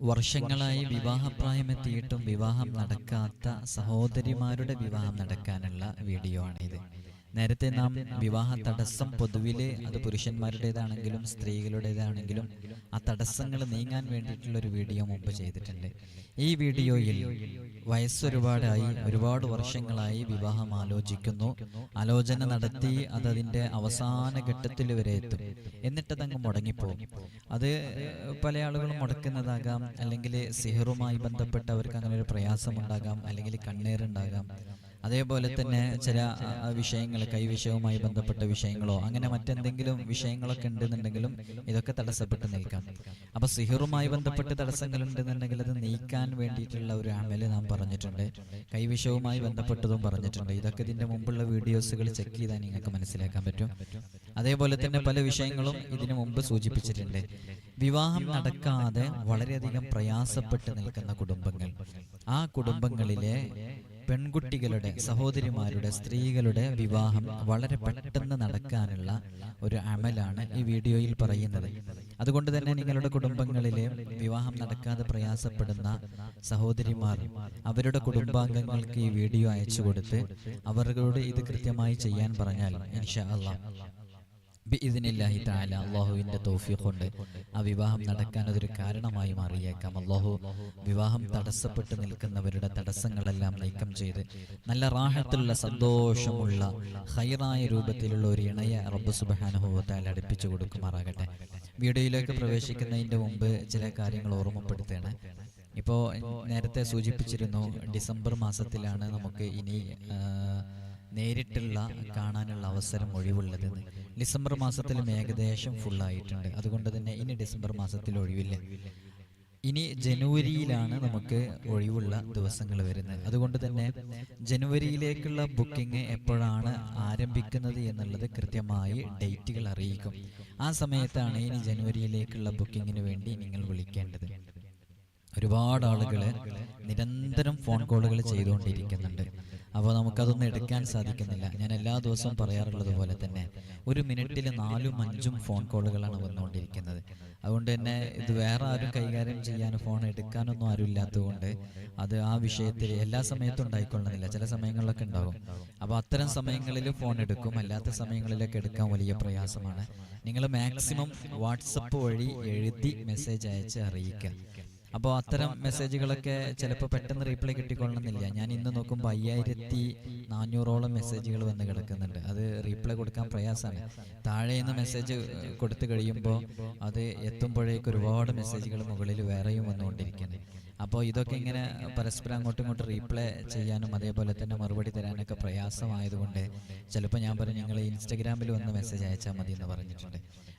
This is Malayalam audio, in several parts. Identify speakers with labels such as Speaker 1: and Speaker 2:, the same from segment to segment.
Speaker 1: വർഷങ്ങളായി വിവാഹപ്രായമെത്തിയിട്ടും വിവാഹം നടക്കാത്ത സഹോദരിമാരുടെ വിവാഹം നടക്കാനുള്ള വീഡിയോ ആണിത് നേരത്തെ നാം വിവാഹ തടസ്സം പൊതുവിലെ അത് പുരുഷന്മാരുടേതാണെങ്കിലും സ്ത്രീകളുടേതാണെങ്കിലും ആ തടസ്സങ്ങൾ നീങ്ങാൻ വേണ്ടിയിട്ടുള്ള ഒരു വീഡിയോ മുമ്പ് ചെയ്തിട്ടുണ്ട്. ഈ വീഡിയോയിൽ വയസ്സൊരുപാടായി ഒരുപാട് വർഷങ്ങളായി വിവാഹം ആലോചിക്കുന്നു. ആലോചന നടത്തി അത് അതിന്റെ അവസാന ഘട്ടത്തിൽ വരെ എത്തും. എന്നിട്ടതങ്ങ് മുടങ്ങിപ്പോകും അത് പല ആളുകളും മുടക്കുന്നതാകാം. അല്ലെങ്കിൽ സിഹറുമായി ബന്ധപ്പെട്ട് അവർക്ക് അങ്ങനെ ഒരു പ്രയാസമുണ്ടാകാം. അല്ലെങ്കിൽ കണ്ണീറുണ്ടാകാം. അതേപോലെ തന്നെ ചില വിഷയങ്ങൾ കൈവിഷയവുമായി ബന്ധപ്പെട്ട വിഷയങ്ങളോ അങ്ങനെ മറ്റെന്തെങ്കിലും വിഷയങ്ങളൊക്കെ ഉണ്ടെന്നുണ്ടെങ്കിലും ഇതൊക്കെ തടസ്സപ്പെട്ട് നിൽക്കാം. അപ്പൊ സിഹറുമായി ബന്ധപ്പെട്ട് തടസ്സങ്ങൾ ഉണ്ടെന്നുണ്ടെങ്കിൽ അത് നീക്കാൻ വേണ്ടിയിട്ടുള്ള ഒരു അമൽ നാം പറഞ്ഞിട്ടുണ്ട്. കൈവിഷയവുമായി ബന്ധപ്പെട്ടതും പറഞ്ഞിട്ടുണ്ട്. ഇതൊക്കെ ഇതിന്റെ മുമ്പുള്ള വീഡിയോസുകൾ ചെക്ക് ചെയ്താൽ നിങ്ങൾക്ക് മനസ്സിലാക്കാൻ പറ്റും. അതേപോലെ തന്നെ പല വിഷയങ്ങളും ഇതിനു മുമ്പ് സൂചിപ്പിച്ചിട്ടുണ്ട്. വിവാഹം നടക്കാതെ വളരെയധികം പ്രയാസപ്പെട്ട് നിൽക്കുന്ന കുടുംബങ്ങൾ. ആ കുടുംബങ്ങളിലെ പെൺകുട്ടികളുടെ സഹോദരിമാരുടെ സ്ത്രീകളുടെ വിവാഹം വളരെ പെട്ടെന്ന് നടക്കാനുള്ള ഒരു അമലാണ് ഈ വീഡിയോയിൽ പറയുന്നത്. അതുകൊണ്ട് തന്നെ നിങ്ങളുടെ കുടുംബങ്ങളിലെ വിവാഹം നടക്കാതെ പ്രയാസപ്പെടുന്ന സഹോദരിമാർ അവരുടെ കുടുംബാംഗങ്ങൾക്ക് ഈ വീഡിയോ അയച്ചു കൊടുത്ത് അവരോട് ഇത് കൃത്യമായി ചെയ്യാൻ പറഞ്ഞാൽ ഇൻഷാ അള്ളാഹ് ബിഇദ്നില്ലാഹി തആല അള്ളാഹുവിന്റെ തൗഫീഖ് കൊണ്ട് ആ വിവാഹം നടക്കാൻ അതൊരു കാരണമായി മാറിയേക്കാം. അള്ളാഹു വിവാഹം തടസ്സപ്പെട്ട് നിൽക്കുന്നവരുടെ തടസ്സങ്ങളെല്ലാം നീക്കം ചെയ്ത് നല്ല റാഹത്തുള്ള സന്തോഷമുള്ള ഹൈറായ രൂപത്തിലുള്ള ഒരു ഇണയെ റബ്ബ് സുബ്ഹാനഹു വതആല അടുപ്പിച്ചു കൊടുക്കുമാറാകട്ടെ. വീഡിയോയിലേക്ക് പ്രവേശിക്കുന്നതിന്റെ മുമ്പ് ചില കാര്യങ്ങൾ ഓർമ്മപ്പെടുത്തുകയാണ്. ഇപ്പോൾ നേരത്തെ സൂചിപ്പിച്ചിരുന്നു ഡിസംബർ മാസത്തിലാണ് നമുക്ക് ഇനി നേരിട്ടുള്ള കാണാനുള്ള അവസരം ഒഴിവുള്ളത് ഡിസംബർ മാസത്തിൽ ഏകദേശം ഫുള്ളായിട്ടുണ്ട് അതുകൊണ്ട് തന്നെ ഇനി ഡിസംബർ മാസത്തിൽ ഒഴിവില്ല. ഇനി ജനുവരിയിലാണ് നമുക്ക് ഒഴിവുള്ള ദിവസങ്ങൾ വരുന്നത്. അതുകൊണ്ട് തന്നെ ജനുവരിയിലേക്കുള്ള ബുക്കിംഗ് എപ്പോഴാണ് ആരംഭിക്കുന്നത് എന്നുള്ളത് കൃത്യമായി ഡേറ്റുകൾ അറിയിക്കും. ആ സമയത്താണ് ഇനി ജനുവരിയിലേക്കുള്ള ബുക്കിങ്ങിന് വേണ്ടി നിങ്ങൾ വിളിക്കേണ്ടത്. ഒരുപാട് ആളുകൾ നിരന്തരം ഫോൺ കോളുകൾ ചെയ്തുകൊണ്ടിരിക്കുന്നുണ്ട്. അപ്പോൾ നമുക്കതൊന്നും എടുക്കാൻ സാധിക്കുന്നില്ല. ഞാൻ എല്ലാ ദിവസവും പറയാറുള്ളത് പോലെ തന്നെ ഒരു മിനിറ്റിൽ നാലും അഞ്ചും ഫോൺ കോളുകളാണ് വന്നുകൊണ്ടിരിക്കുന്നത്. അതുകൊണ്ട് തന്നെ ഇത് വേറെ ആരും കൈകാര്യം ചെയ്യാൻ ഫോൺ എടുക്കാനൊന്നും ആരും ഇല്ലാത്തതുകൊണ്ട് അത് ആ വിഷയത്തിൽ എല്ലാ സമയത്തും ഉണ്ടായിക്കൊള്ളുന്നില്ല. ചില സമയങ്ങളിലൊക്കെ ഉണ്ടാകും. അപ്പോൾ അത്തരം സമയങ്ങളിൽ ഫോൺ എടുക്കും. അല്ലാത്ത സമയങ്ങളിലൊക്കെ എടുക്കാൻ വലിയ പ്രയാസമാണ്. നിങ്ങൾ മാക്സിമം വാട്സപ്പ് വഴി എഴുതി മെസ്സേജ് അയച്ച് അറിയിക്കുക. അപ്പോൾ അത്തരം മെസ്സേജുകളൊക്കെ ചിലപ്പോൾ പെട്ടെന്ന് റീപ്ലൈ കിട്ടിക്കൊള്ളണമെന്നില്ല ഞാൻ ഇന്ന് നോക്കുമ്പോൾ അയ്യായിരത്തി നാനൂറോളം മെസ്സേജുകൾ വന്ന് കിടക്കുന്നുണ്ട്. അത് റീപ്ലൈ കൊടുക്കാൻ പ്രയാസമാണ്. താഴെ നിന്ന് മെസ്സേജ് കൊടുത്തു കഴിയുമ്പോൾ അത് എത്തുമ്പോഴേക്ക് ഒരുപാട് മെസ്സേജുകൾ മുകളിൽ വേറെയും വന്നുകൊണ്ടിരിക്കുന്നത് അപ്പോൾ ഇതൊക്കെ ഇങ്ങനെ പരസ്പരം അങ്ങോട്ടും ഇങ്ങോട്ടും റീപ്ലൈ ചെയ്യാനും അതേപോലെ തന്നെ മറുപടി തരാനൊക്കെ പ്രയാസമായതുകൊണ്ട് ചിലപ്പോൾ ഞാൻ പറഞ്ഞു നിങ്ങൾ ഇൻസ്റ്റഗ്രാമിൽ വന്ന് മെസ്സേജ് അയച്ചാൽ മതി എന്ന് പറഞ്ഞിട്ടുണ്ട്.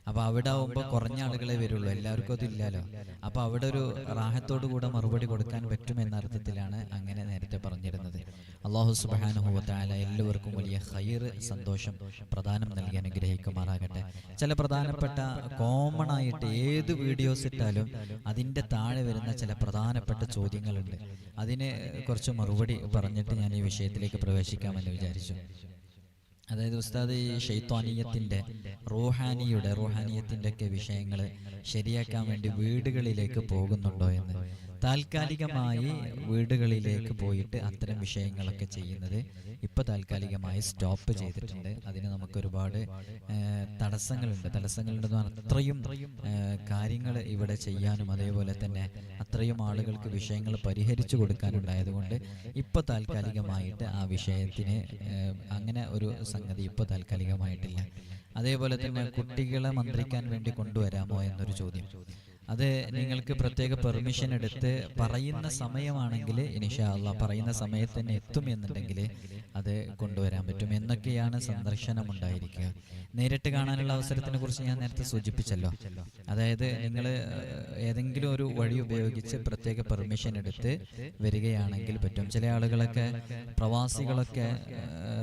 Speaker 1: അപ്പോൾ അവിടെ ആവുമ്പോൾ കുറഞ്ഞ ആളുകളെ വരുള്ളൂ. എല്ലാവർക്കും അതില്ലല്ലോ അപ്പോൾ അവിടെ ഒരു റാഹത്തോടു കൂടെ മറുപടി കൊടുക്കാൻ പറ്റുമെന്ന അർത്ഥത്തിലാണ് അങ്ങനെ നേരത്തെ പറഞ്ഞിരുന്നത്. അള്ളാഹു സുബാനുഭവത്തായ എല്ലാവർക്കും വലിയ ഹൈർ സന്തോഷം പ്രധാനം നൽകി അനുഗ്രഹിക്കുമാറാകട്ടെ. ചില പ്രധാനപ്പെട്ട കോമൺ ആയിട്ട് ഏത് വീഡിയോസ് ഇട്ടാലും അതിന്റെ താഴെ വരുന്ന ചില പ്രധാനപ്പെട്ട ചോദ്യങ്ങളുണ്ട്. അതിനെ കുറച്ച് മറുപടി പറഞ്ഞിട്ട് ഞാൻ ഈ വിഷയത്തിലേക്ക് പ്രവേശിക്കാമെന്ന് വിചാരിച്ചു. അതായത് ഉസ്താദ് ഈ ഷെയ്ത്വാനീയത്തിന്റെ റൂഹാനിയുടെ റൂഹാനിയത്തിന്റെ ഒക്കെ വിഷയങ്ങൾ ശരിയാക്കാൻ വേണ്ടി വീടുകളിലേക്ക് പോകുന്നുണ്ടോ എന്ന് താൽക്കാലികമായി വീടുകളിലേക്ക് പോയിട്ട് അത്തരം വിഷയങ്ങളൊക്കെ ചെയ്യുന്നത് ഇപ്പൊ താൽക്കാലികമായി സ്റ്റോപ്പ് ചെയ്തിട്ടുണ്ട്. അതിന് നമുക്ക് ഒരുപാട് തടസ്സങ്ങളുണ്ട്. തടസ്സങ്ങളുണ്ടെന്ന് പറഞ്ഞാൽ അത്രയും കാര്യങ്ങൾ ഇവിടെ ചെയ്യാനും അതേപോലെ തന്നെ അത്രയും ആളുകൾക്ക് വിഷയങ്ങൾ പരിഹരിച്ചു കൊടുക്കാനുണ്ടായതുകൊണ്ട് ഇപ്പൊ താൽക്കാലികമായിട്ട് ആ വിഷയത്തിന് അങ്ങനെ ഒരു സംഗതി ഇപ്പൊ താൽക്കാലികമായിട്ടില്ല. അതേപോലെ തന്നെ കുട്ടികളെ മന്ത്രിക്കാൻ വേണ്ടി കൊണ്ടുവരാമോ എന്നൊരു ചോദ്യം. അത് നിങ്ങൾക്ക് പ്രത്യേക പെർമിഷൻ എടുത്ത് പറയുന്ന സമയമാണെങ്കിൽ ഇനിഷാല്ല പറയുന്ന സമയത്ത് തന്നെ എത്തും എന്നുണ്ടെങ്കിൽ അത് കൊണ്ടുവരാൻ പറ്റും എന്നൊക്കെയാണ് സന്ദർശനം ഉണ്ടായിരിക്കുക നേരിട്ട് കാണാനുള്ള അവസരത്തിനെ കുറിച്ച് ഞാൻ നേരത്തെ സൂചിപ്പിച്ചല്ലോ. അതായത് നിങ്ങൾ ഏതെങ്കിലും ഒരു വഴി ഉപയോഗിച്ച് പ്രത്യേക പെർമിഷൻ എടുത്ത് വരികയാണെങ്കിൽ പറ്റും. ചില ആളുകളൊക്കെ പ്രവാസികളൊക്കെ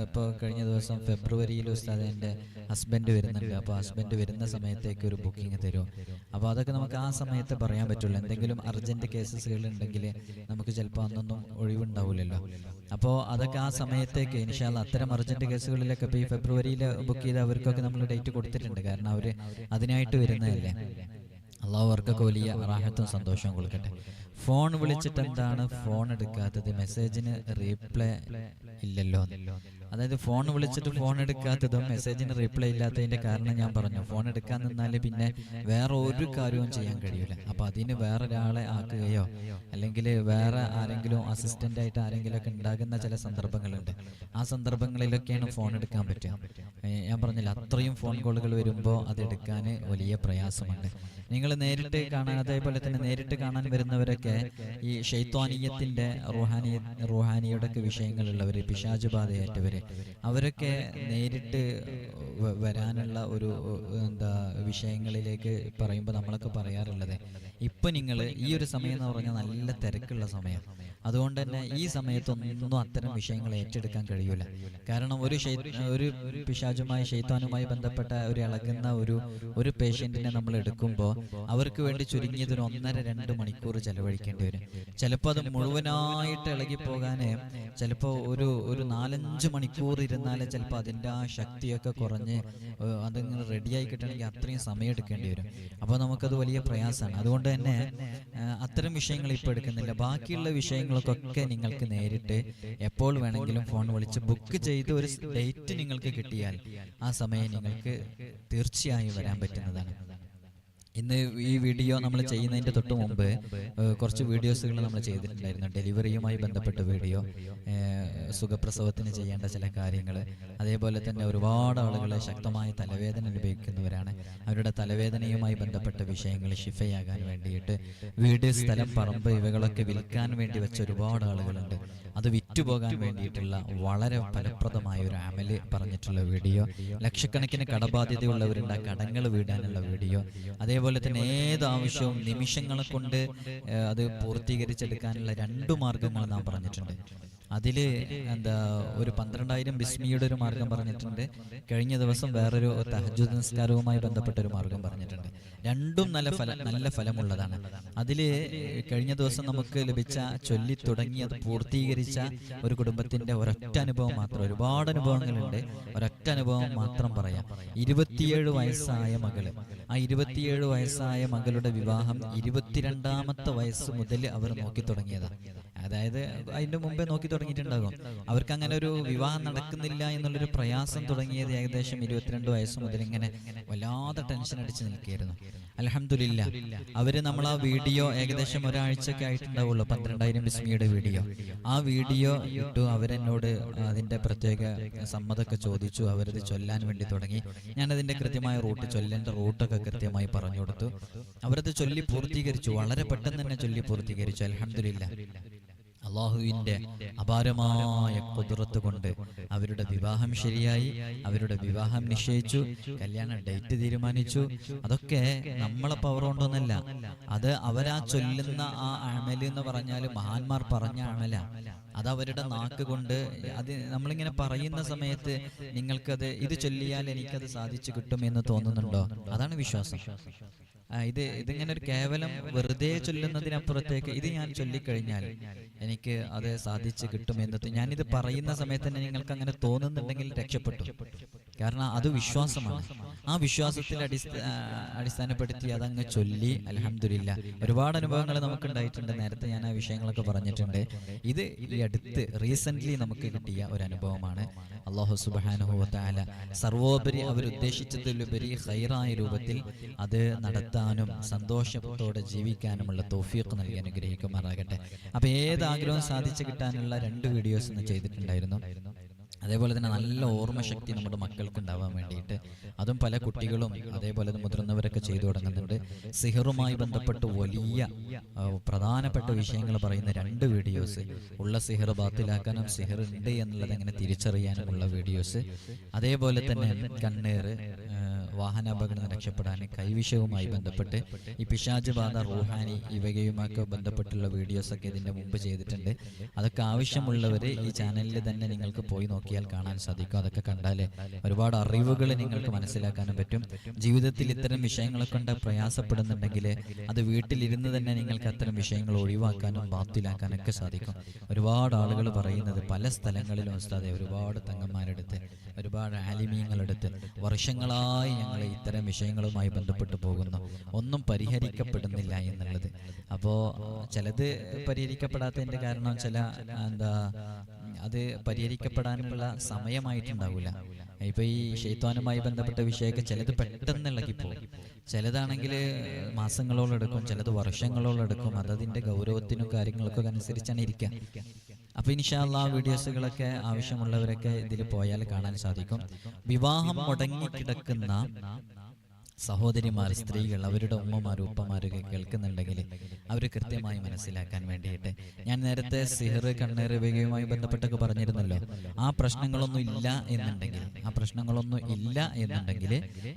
Speaker 1: ഇപ്പോൾ കഴിഞ്ഞ ദിവസം ഫെബ്രുവരിയിൽ ഉസ്താദ് എന്റെ ഹസ്ബൻഡ് വരുന്നുണ്ട്. അപ്പോൾ ഹസ്ബൻഡ് വരുന്ന സമയത്തേക്ക് ഒരു ബുക്കിംഗ് തരും. അപ്പോൾ അതൊക്കെ നമുക്ക് ആ സമയത്ത് പറയാൻ പറ്റുള്ളൂ. എന്തെങ്കിലും അർജന്റ് കേസസുകൾ ഉണ്ടെങ്കിൽ നമുക്ക് ചിലപ്പോൾ അന്നൊന്നും ഒഴിവുണ്ടാവില്ലല്ലോ അപ്പോൾ അതൊക്കെ ആ സമയത്തേക്ക് ഇനിഷാൽ അത്തരം അർജന്റ് കേസുകളിലൊക്കെ ഇപ്പോൾ ഈ ഫെബ്രുവരിയിൽ ബുക്ക് ചെയ്ത് അവർക്കൊക്കെ നമ്മൾ ഡേറ്റ് കൊടുത്തിട്ടുണ്ട്. കാരണം അവർ അതിനായിട്ട് വരുന്നതല്ലേ. അള്ളാഹു അവർക്കൊക്കെ വലിയ റാഹത്തും സന്തോഷവും കൊടുക്കട്ടെ. ഫോൺ വിളിച്ചിട്ട് എന്താണ് ഫോൺ എടുക്കാത്തത്? മെസ്സേജിന് റീപ്ലൈ ഇല്ലല്ലോ. അതായത് ഫോൺ വിളിച്ചിട്ട് ഫോൺ എടുക്കാത്തതും മെസ്സേജിന് റിപ്ലൈ ഇല്ലാത്തതിന്റെ കാരണം ഞാൻ പറഞ്ഞു. ഫോൺ എടുക്കാൻ നിന്നാൽ പിന്നെ വേറെ ഒരു കാര്യവും ചെയ്യാൻ കഴിയില്ല അപ്പൊ അതിന് വേറെ ഒരാളെ ആക്കുകയോ അല്ലെങ്കിൽ വേറെ ആരെങ്കിലും അസിസ്റ്റന്റ് ആയിട്ട് ആരെങ്കിലും ഒക്കെ ഉണ്ടാകുന്ന ചില സന്ദർഭങ്ങളുണ്ട്. ആ സന്ദർഭങ്ങളിലൊക്കെയാണ് ഫോൺ എടുക്കാൻ പറ്റുക. ഞാൻ പറഞ്ഞില്ല അത്രയും ഫോൺ കോളുകൾ വരുമ്പോൾ അത് എടുക്കാൻ വലിയ പ്രയാസമുണ്ട്. നിങ്ങൾ നേരിട്ട് കാണാൻ അതേപോലെ തന്നെ നേരിട്ട് കാണാൻ വരുന്നവരൊക്കെ ഈ ഷെയ്ത്വാനീയത്തിന്റെ റുഹാനിയ റുഹാനിയുടെ ഒക്കെ വിഷയങ്ങളുള്ളവർ പിശാജ് ബാധയേറ്റവര് അവരൊക്കെ നേരിട്ട് വരാനുള്ള ഒരു എന്താ വിഷയങ്ങളിലേക്ക് പറയുമ്പോൾ നമ്മളൊക്കെ പറയാറുള്ളത്. ഇപ്പൊ നിങ്ങൾ ഈ ഒരു സമയം എന്ന് പറഞ്ഞാൽ നല്ല തിരക്കുള്ള സമയം. അതുകൊണ്ട് തന്നെ ഈ സമയത്തൊന്നും അത്തരം വിഷയങ്ങൾ ഏറ്റെടുക്കാൻ കഴിയൂല. കാരണം ഒരു ഒരു പിശാചുമായി ഷെയ്ത്താനുമായി ബന്ധപ്പെട്ട ഒരു ഇളകുന്ന ഒരു ഒരു പേഷ്യന്റിനെ നമ്മൾ എടുക്കുമ്പോൾ അവർക്ക് വേണ്ടി ചുരുങ്ങിയത് ഒരു ഒന്നര രണ്ട് മണിക്കൂർ ചെലവഴിക്കേണ്ടി വരും. ചിലപ്പോൾ അത് മുഴുവനായിട്ട് ഇളകി പോകാനേ ചിലപ്പോൾ ഒരു ഒരു നാലഞ്ച് മണിക്കൂർ ഇരുന്നാൽ ചിലപ്പോൾ അതിന്റെ ആ ശക്തിയൊക്കെ കുറഞ്ഞ് അതിങ്ങനെ റെഡിയായി കിട്ടണമെങ്കിൽ അത്രയും സമയം എടുക്കേണ്ടി വരും. അപ്പോൾ നമുക്കത് വലിയ പ്രയാസമാണ്. അതുകൊണ്ട് തന്നെ അത്തരം വിഷയങ്ങൾ ഇപ്പോൾ എടുക്കുന്നില്ല. ബാക്കിയുള്ള വിഷയങ്ങൾക്കൊക്കെ നിങ്ങൾക്ക് നേരിട്ട് എപ്പോൾ വേണമെങ്കിലും ഫോൺ വിളിച്ച് ബുക്ക് ചെയ്ത് ഒരു ഡേറ്റ് നിങ്ങൾക്ക് കിട്ടിയാൽ ആ സമയം നിങ്ങൾക്ക് തീർച്ചയായും വരാൻ പറ്റുന്നതാണ്. ഇന്ന് ഈ വീഡിയോ നമ്മൾ ചെയ്യുന്നതിന്റെ തൊട്ട് മുമ്പ് കുറച്ച് വീഡിയോസുകൾ നമ്മൾ ചെയ്തിട്ടുണ്ടായിരുന്നു. ഡെലിവറിയുമായി ബന്ധപ്പെട്ട വീഡിയോ സുഖപ്രസവത്തിന് ചെയ്യേണ്ട ചില കാര്യങ്ങൾ അതേപോലെ തന്നെ ഒരുപാട് ആളുകൾ ശക്തമായ തലവേദന അനുഭവിക്കുന്നവരാണ്. അവരുടെ തലവേദനയുമായി ബന്ധപ്പെട്ട വിഷയങ്ങൾ ഷിഫയാകാൻ വേണ്ടിയിട്ട് വീട് സ്ഥലം പറമ്പ് ഇവകളൊക്കെ വിൽക്കാൻ വേണ്ടി വെച്ച ഒരുപാട് ആളുകളുണ്ട്. അത് വിറ്റുപോകാൻ വേണ്ടിയിട്ടുള്ള വളരെ ഫലപ്രദമായ ഒരു അമൽ പറഞ്ഞിട്ടുള്ള വീഡിയോ. ലക്ഷക്കണക്കിന് കടബാധ്യതയുള്ളവരുണ്ട് ആ കടങ്ങൾ വീടാനുള്ള വീഡിയോ. അതേപോലെ തന്നെ ഏത് ആവശ്യവും നിമിഷങ്ങളെ കൊണ്ട് അത് പൂർത്തീകരിച്ചെടുക്കാനുള്ള രണ്ടു മാർഗങ്ങൾ നാം പറഞ്ഞിട്ടുണ്ട്. അതിൽ എന്താ ഒരു പന്ത്രണ്ടായിരം ബിസ്മിയുടെ ഒരു മാർഗം പറഞ്ഞിട്ടുണ്ട്. കഴിഞ്ഞ ദിവസം വേറൊരു തഹജു നിസ്കാരവുമായി ബന്ധപ്പെട്ട ഒരു മാർഗം പറഞ്ഞിട്ടുണ്ട്. രണ്ടും നല്ല ഫല നല്ല ഫലമുള്ളതാണ്. അതിൽ കഴിഞ്ഞ ദിവസം നമുക്ക് ലഭിച്ച ചൊല്ലി തുടങ്ങി അത് പൂർത്തീകരിച്ച ഒരു കുടുംബത്തിന്റെ ഒരൊറ്റ അനുഭവം മാത്രം. ഒരുപാട് അനുഭവങ്ങളുണ്ട്. ഒരൊറ്റ അനുഭവം മാത്രം പറയാം. ഇരുപത്തിയേഴ് വയസ്സായ മകൾ. ആ ഇരുപത്തിയേഴ് വയസ്സായ മകളുടെ വിവാഹം ഇരുപത്തിരണ്ടാമത്തെ വയസ്സ് മുതൽ അവർ നോക്കി തുടങ്ങിയതാണ് അതായത് അതിന്റെ മുമ്പേ നോക്കി തുടങ്ങിയിട്ടുണ്ടാകും. അവർക്ക് അങ്ങനെ ഒരു വിവാഹം നടക്കുന്നില്ല എന്നുള്ളൊരു പ്രയാസം തുടങ്ങിയത് ഏകദേശം ഇരുപത്തിരണ്ട് വയസ്സ് മുതൽ ഇങ്ങനെ വല്ലാതെ ടെൻഷൻ അടിച്ച് നിൽക്കുകയായിരുന്നു. അലഹമില്ല അവർ നമ്മൾ ആ വീഡിയോ ഏകദേശം ഒരാഴ്ചയൊക്കെ ആയിട്ടുണ്ടാവുള്ളൂ. പന്ത്രണ്ടായിരം ബിസ്മിയുടെ വീഡിയോ. ആ വീഡിയോ ഇട്ടു അവരെന്നോട് അതിന്റെ പ്രത്യേക സമ്മതമൊക്കെ ചോദിച്ചു. അവരത് ചൊല്ലാൻ വേണ്ടി തുടങ്ങി. ഞാൻ അതിന്റെ കൃത്യമായ റൂട്ട് ചൊല്ലേണ്ട റൂട്ടൊക്കെ കൃത്യമായി പറഞ്ഞു കൊടുത്തു അവരത് ചൊല്ലി പൂർത്തീകരിച്ചു. വളരെ പെട്ടെന്ന് തന്നെ ചൊല്ലി പൂർത്തീകരിച്ചു. അലഹമില്ല അള്ളാഹുവിന്റെ അപാരമായ കുതിർത്ത് കൊണ്ട് അവരുടെ വിവാഹം ശരിയായി അവരുടെ വിവാഹം നിശ്ചയിച്ചു കല്യാണ ഡേറ്റ് തീരുമാനിച്ചു. അതൊക്കെ നമ്മളെ പവർ കൊണ്ടൊന്നല്ല. അത് അവരാ ചൊല്ലുന്ന ആ അമലെന്ന് എന്ന് പറഞ്ഞാൽ മഹാന്മാർ പറഞ്ഞ അമല. അത് അവരുടെ നാക്ക് കൊണ്ട് അത് നമ്മളിങ്ങനെ പറയുന്ന സമയത്ത് നിങ്ങൾക്കത് ഇത് ചൊല്ലിയാൽ എനിക്കത് സാധിച്ചു കിട്ടും എന്ന് തോന്നുന്നുണ്ടോ? അതാണ് വിശ്വാസം. ഇത് ഇതിങ്ങനെ ഒരു കേവലം വെറുതെ ചൊല്ലുന്നതിനപ്പുറത്തേക്ക് ഇത് ഞാൻ ചൊല്ലിക്കഴിഞ്ഞാൽ എനിക്ക് അത് സാധിച്ചു കിട്ടുമെന്ന് ത- ഞാനിത് പറയുന്ന സമയത്ത് തന്നെ നിങ്ങൾക്ക് അങ്ങനെ തോന്നുന്നുണ്ടെങ്കിൽ രക്ഷപ്പെട്ടു. കാരണം അത് വിശ്വാസമാണ്. ആ വിശ്വാസത്തിൽ അടിസ്ഥാന അടിസ്ഥാനപ്പെടുത്തി അതങ്ങ് ചൊല്ലി അലഹമില്ല ഒരുപാട് അനുഭവങ്ങൾ നമുക്ക് ഉണ്ടായിട്ടുണ്ട് നേരത്തെ ഞാൻ ആ വിഷയങ്ങളൊക്കെ പറഞ്ഞിട്ടുണ്ട്. ഇത് ഈ അടുത്ത് റീസെന്റ് നമുക്ക് കിട്ടിയ ഒരു അനുഭവമാണ്. അള്ളാഹു സുബാനുഭവത്തായ സർവോപരി അവരുദ്ദേശിച്ചതിലുപരി ഹൈറായ രൂപത്തിൽ അത് നടത്താനും സന്തോഷത്തോടെ ജീവിക്കാനുമുള്ള തോഫിയൊക്കെ നൽകി അനുഗ്രഹിക്കുമാറാകട്ടെ. അപ്പൊ ഏത് ആഗ്രഹവും സാധിച്ചു കിട്ടാനുള്ള രണ്ട് വീഡിയോസ് ഇന്ന് ചെയ്തിട്ടുണ്ടായിരുന്നു. അതേപോലെ തന്നെ നല്ല ഓർമ്മശക്തി നമ്മുടെ മക്കൾക്ക് ഉണ്ടാവാൻ വേണ്ടിയിട്ട് അതും പല കുട്ടികളും അതേപോലെ തന്നെ മുതിർന്നവരൊക്കെ ചെയ്തു തുടങ്ങുന്നുണ്ട്. സിഹറുമായി ബന്ധപ്പെട്ട് വലിയ പ്രധാനപ്പെട്ട വിഷയങ്ങൾ പറയുന്ന രണ്ട് വീഡിയോസ്. ഉള്ള സിഹർ ബാത്തിലാക്കാനും സിഹർ ഉണ്ട് എന്നുള്ളത് എങ്ങനെ തിരിച്ചറിയാനുമുള്ള വീഡിയോസ്. അതേപോലെ തന്നെ കണ്ണേറ് വാഹനാപകടം രക്ഷപ്പെടാൻ കൈവിഷയവുമായി ബന്ധപ്പെട്ട് ഈ പിശാജ് ബാധ റൂഹാനി ഇവകയുമൊക്കെ ബന്ധപ്പെട്ടുള്ള വീഡിയോസൊക്കെ ഇതിന്റെ മുമ്പ് ചെയ്തിട്ടുണ്ട്. അതൊക്കെ ആവശ്യമുള്ളവർ ഈ ചാനലിൽ തന്നെ നിങ്ങൾക്ക് പോയി നോക്കിയാൽ കാണാൻ സാധിക്കും. അതൊക്കെ കണ്ടാൽ ഒരുപാട് അറിവുകൾ നിങ്ങൾക്ക് മനസ്സിലാക്കാനും പറ്റും. ജീവിതത്തിൽ ഇത്തരം വിഷയങ്ങളെ കൊണ്ട് പ്രയാസപ്പെടുന്നുണ്ടെങ്കിൽ അത് വീട്ടിലിരുന്ന് തന്നെ നിങ്ങൾക്ക് അത്തരം വിഷയങ്ങൾ ഒഴിവാക്കാനും ബാത്തിലാക്കാനൊക്കെ സാധിക്കും. ഒരുപാട് ആളുകൾ പറയുന്നത് പല സ്ഥലങ്ങളിലും ഉസ്താദെ ഒരുപാട് തങ്ങന്മാരെടുത്ത് ഒരുപാട് ആലിമീങ്ങളെടുത്ത് വർഷങ്ങളായി ഞങ്ങൾ ഇത്തരം വിഷയങ്ങളുമായി ബന്ധപ്പെട്ട് പോകുന്നു. ഒന്നും പരിഹരിക്കപ്പെടുന്നില്ല എന്നുള്ളത്. അപ്പോൾ ചിലത് പരിഹരിക്കപ്പെടാത്തതിന്റെ കാരണം ചില എന്താ അത് പരിഹരിക്കപ്പെടാനുള്ള സമയമായിട്ടുണ്ടാവില്ല ഇപ്പൊ ഈ ഷെയ്ത്വാനുമായി ബന്ധപ്പെട്ട വിഷയമൊക്കെ ചിലത് പെട്ടെന്ന് ഇളകിപ്പോകും ചിലതാണെങ്കിൽ മാസങ്ങളോളം എടുക്കും ചിലത് വർഷങ്ങളോളം എടുക്കും. അതതിന്റെ ഗൗരവത്തിനും കാര്യങ്ങൾക്കൊക്കെ അനുസരിച്ചാണ് ഇരിക്കുക. അപ്പൊ ഇൻഷാല്ല വീഡിയോസുകളൊക്കെ ആവശ്യമുള്ളവരൊക്കെ ഇതിൽ പോയാൽ കാണാൻ സാധിക്കും. വിവാഹം മുടങ്ങിക്കിടക്കുന്ന സഹോദരിമാർ സ്ത്രീകൾ അവരുടെ ഉമ്മമാർ ഉപ്പമാരൊക്കെ കേൾക്കുന്നുണ്ടെങ്കിൽ അവർ കൃത്യമായി മനസ്സിലാക്കാൻ വേണ്ടിയിട്ട് ഞാൻ നേരത്തെ സിഹർ കണ്ണീർ ഇവയുമായി ബന്ധപ്പെട്ടൊക്കെ പറഞ്ഞിരുന്നല്ലോ. ആ പ്രശ്നങ്ങളൊന്നും ഇല്ല എന്നുണ്ടെങ്കിൽ ആ പ്രശ്നങ്ങളൊന്നും ഇല്ല എന്നുണ്ടെങ്കിൽ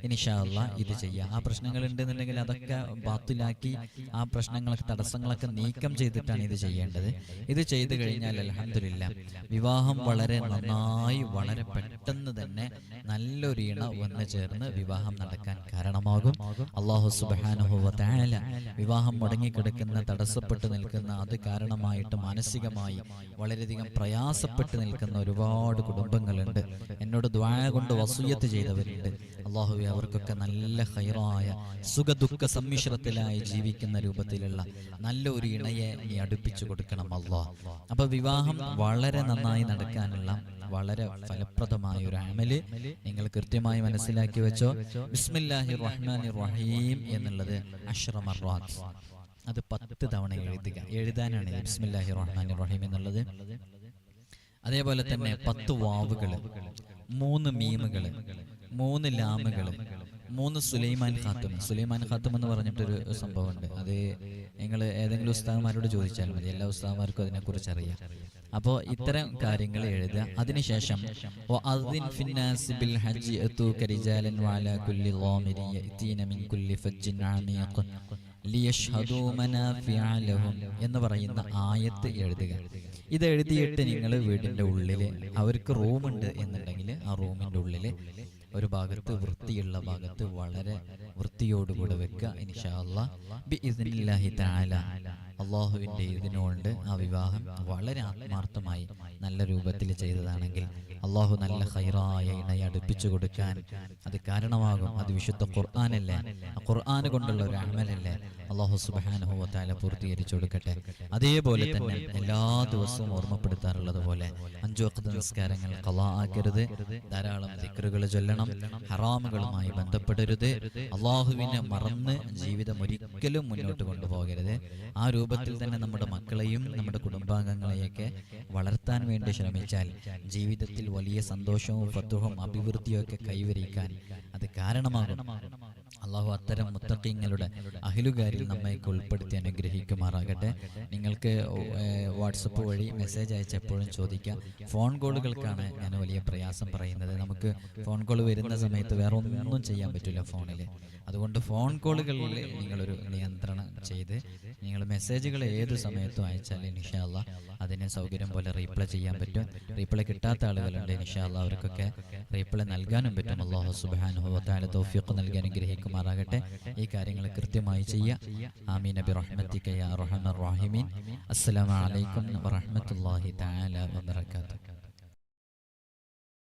Speaker 1: ഇനിഷാള്ള ഇത് ചെയ്യുക ആ പ്രശ്നങ്ങൾ ഉണ്ടെന്നുണ്ടെങ്കിൽ അതൊക്കെ ബാത്തിലാക്കി ആ പ്രശ്നങ്ങളൊക്കെ തടസ്സങ്ങളൊക്കെ നീക്കം ചെയ്തിട്ടാണ് ഇത് ചെയ്യേണ്ടത്. ഇത് ചെയ്തു കഴിഞ്ഞാൽ അലഹമില്ല വിവാഹം വളരെ നന്നായി വളരെ പെട്ടെന്ന് തന്നെ നല്ലൊരു ഇണ വന്നു ചേർന്ന് വിവാഹം നടക്കാൻ കാരണമാകും. അള്ളാഹു സുബാനുഭവത്തായാല വിവാഹം മുടങ്ങിക്കിടക്കുന്ന തടസ്സപ്പെട്ടു നിൽക്കുന്ന അത് കാരണമായിട്ട് മാനസികമായി വളരെയധികം പ്രയാസപ്പെട്ടു നിൽക്കുന്ന ഒരുപാട് കുടുംബങ്ങളുണ്ട്. എന്നോട് ദ്വായ കൊണ്ട് വസൂയത്ത് ചെയ്തവരുണ്ട്. അള്ളാഹു അവർക്കൊക്കെ നല്ല ഹൈറായ സുഖദുഃഖ സമ്മിശ്രത്തിലായി ജീവിക്കുന്ന രൂപത്തിലുള്ള നല്ല ഒരു ഇണയെ നീ അടുപ്പിച്ചു കൊടുക്കണം അള്ളാഹ് അപ്പൊ വിവാഹം വളരെ നന്നായി നടക്കാനുള്ള വളരെ ഫലപ്രദമായ ഒരു അമൽ നിങ്ങൾ കൃത്യമായി മനസ്സിലാക്കി വെച്ചോ. ബിസ്മില്ലാഹി റഹ്മാനി റഹീം എന്നുള്ളത് അഷ്റമറാത്ത് അത് പത്ത് തവണ എഴുതുക. എഴുതാനാണ് ബിസ്മില്ലാഹി റഹ്മാനി റഹീം എന്നുള്ളത്. അതേപോലെ തന്നെ പത്ത് വാവുകൾ മൂന്ന് മീമുകൾ മൂന്ന് ലാമുകൾ മൂന്ന് സുലൈമാൻ ഖാത്തും. സുലൈമാൻ ഖാത്തും എന്ന് പറഞ്ഞിട്ടൊരു സംഭവമുണ്ട്. അത് നിങ്ങൾ ഏതെങ്കിലും ഉസ്താദന്മാരോട് ചോദിച്ചാൽ മതി. എല്ലാ ഉസ്താദന്മാർക്കും അതിനെക്കുറിച്ച് അറിയാം. അപ്പോൾ ഇത്തരം കാര്യങ്ങൾ എഴുതുക. അതിനുശേഷം എന്ന് പറയുന്ന ആയത്ത് എഴുതുക. ഇത് എഴുതിയിട്ട് നിങ്ങൾ വീടിന്റെ ഉള്ളിൽ അവർക്ക് റൂമുണ്ട് എന്നുണ്ടെങ്കിൽ ആ റൂമിന്റെ ഉള്ളിൽ ഒരു ഭാഗത്ത് വൃത്തിയുള്ള ഭാഗത്ത് വളരെ വൃത്തിയോടുകൂടെ വെക്കുക ഇൻഷാ ബി ഇസ്നില്ലാഹി തആല. അള്ളാഹുവിന്റെ ഇതിനുകൊണ്ട് ആ വിവാഹം വളരെ ആത്മാർത്ഥമായി നല്ല രൂപത്തിൽ ചെയ്തതാണെങ്കിൽ അള്ളാഹു നല്ല ഹൈറായ ഇണയെ അടുപ്പിച്ചു കൊടുക്കാൻ അത് കാരണമാകും. അത് വിശുദ്ധ ഖുർആാനല്ലേ? ആ ഖുർആൻ കൊണ്ടുള്ള ഒരു അമലല്ലേ? അള്ളാഹു സുബാനുഭവത്താല പൂർത്തീകരിച്ചു കൊടുക്കട്ടെ. അതേപോലെ തന്നെ എല്ലാ ദിവസവും ഓർമ്മപ്പെടുത്താറുള്ളത് പോലെ അഞ്ചു വക്കത്ത് നിസ്കാരങ്ങൾ കലാ ആക്കരുത്. ധാരാളം ദിക്കറുകൾ ചൊല്ലണം. ഹറാമുകളുമായി ബന്ധപ്പെടരുത്. അള്ളാഹുവിനെ മറന്ന് ജീവിതം ഒരിക്കലും മുന്നോട്ട് കൊണ്ടുപോകരുത്. ആ രൂപത്തിൽ തന്നെ നമ്മുടെ മക്കളെയും നമ്മുടെ കുടുംബാംഗങ്ങളെയൊക്കെ വളർത്താൻ വേണ്ടി ശ്രമിച്ചാൽ ജീവിതത്തിൽ വലിയ സന്തോഷവും ഫത്വവും അഭിവൃദ്ധിയും ഒക്കെ കൈവരിക്കാൻ അത് കാരണമാകും. അള്ളാഹു അത്തരം മുത്തക്കിങ്ങളുടെ അഹിലുകാരിൽ നമ്മയൊക്കെ ഉൾപ്പെടുത്തി അനുഗ്രഹിക്കുമാറാകട്ടെ. നിങ്ങൾക്ക് വാട്സപ്പ് വഴി മെസ്സേജ് അയച്ചപ്പോഴും ചോദിക്കാം. ഫോൺ കോളുകൾക്കാണ് ഞാൻ വലിയ പ്രയാസം പറയുന്നത്. നമുക്ക് ഫോൺ കോൾ വരുന്ന സമയത്ത് വേറെ ഒന്നും ചെയ്യാൻ പറ്റില്ല ഫോണിൽ അതുകൊണ്ട് ഫോൺ കോളുകളിൽ നിങ്ങളൊരു നിയന്ത്രണം ചെയ്ത് നിങ്ങൾ മെസ്സേജുകൾ ഏത് സമയത്തും അയച്ചാൽ ഇൻഷാല്ല അതിനെ സൗകര്യം പോലെ റീപ്ലൈ ചെയ്യാൻ പറ്റും. റീപ്ലൈ കിട്ടാത്ത ആളുകളുണ്ട് ഇൻഷാല്ല അവർക്കൊക്കെ റീപ്ലൈ നൽകാനും പറ്റും. അള്ളാഹു സുബാനുഭവത്താല തൗഫീഖ് നൽകി അനുഗ്രഹിക്കുമാറാകട്ടെ. ഈ കാര്യങ്ങൾ കൃത്യമായി ചെയ്യുക ആമീൻ. നബി റഹ്മത്തിക്ക യാ റഹ്മർ റഹീമീൻ അസ്സലാമു അലൈക്കും വറഹ്മത്തുള്ളാഹി തആല വബറകാതുഹു.